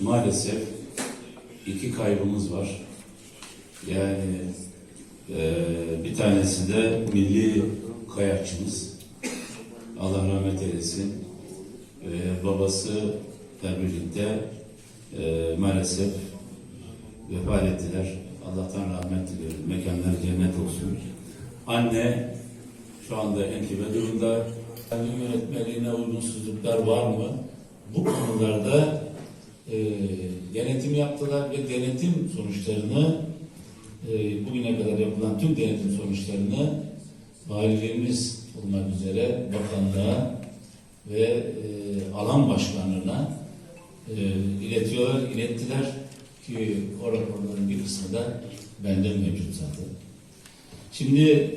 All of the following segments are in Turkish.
maalesef iki kaybımız var. Yani e, bir tanesi de milli kayakçımız. Allah rahmet eylesin. E, babası da birlikte e, maalesef vefat ettiler. Allah'tan rahmet diliyorum. Mekanları cennet olsun. Anne şu anda entübe durumda. Yönetmeliğine uygunsuzluklar var mı? Bu konularda e, denetim yaptılar ve denetim sonuçlarını e, bugüne kadar yapılan tüm denetim sonuçlarını valilerimiz olmak üzere bakanlığa ve e, alan başkanlarına e, iletiyorlar, ilettiler ki o raporların bir kısmı da bende mevcut zaten. Şimdi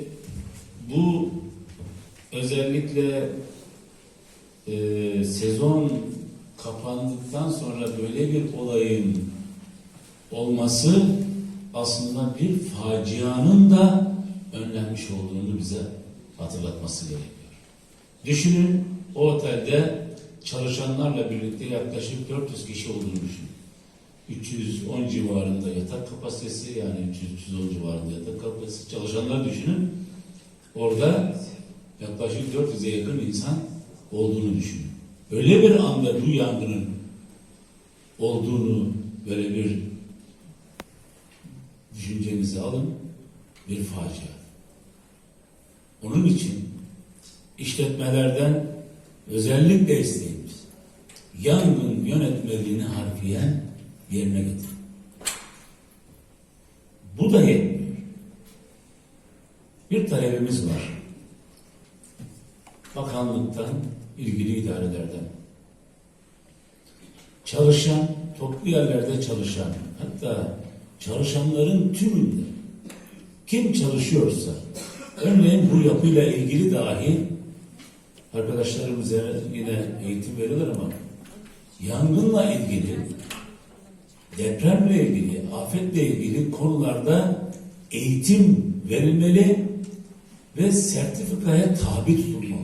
bu özellikle e, sezon kapandıktan sonra böyle bir olayın olması aslında bir facianın da önlenmiş olduğunu bize hatırlatması gerekiyor. Düşünün o otelde çalışanlarla birlikte yaklaşık 400 kişi olduğunu düşünün. 310 civarında yatak kapasitesi yani 300-310 civarında yatak kapasitesi çalışanlar düşünün. Orada yaklaşık 400'e yakın insan olduğunu düşünün. Öyle bir anda bu yangının olduğunu böyle bir düşüncenizi alın bir facia. Onun için işletmelerden özellikle isteğimiz yangın yönetmeliğini harfiyen yerine getirin. Bu da yetmiyor. Bir talebimiz var. Bakanlıktan, ilgili idarelerden. Çalışan, toplu yerlerde çalışan, hatta çalışanların tümünde kim çalışıyorsa, örneğin bu yapıyla ilgili dahi arkadaşlarımız yine eğitim veriyorlar ama yangınla ilgili, depremle ilgili, afetle ilgili konularda eğitim verilmeli ve sertifikaya tabi tutulmalı.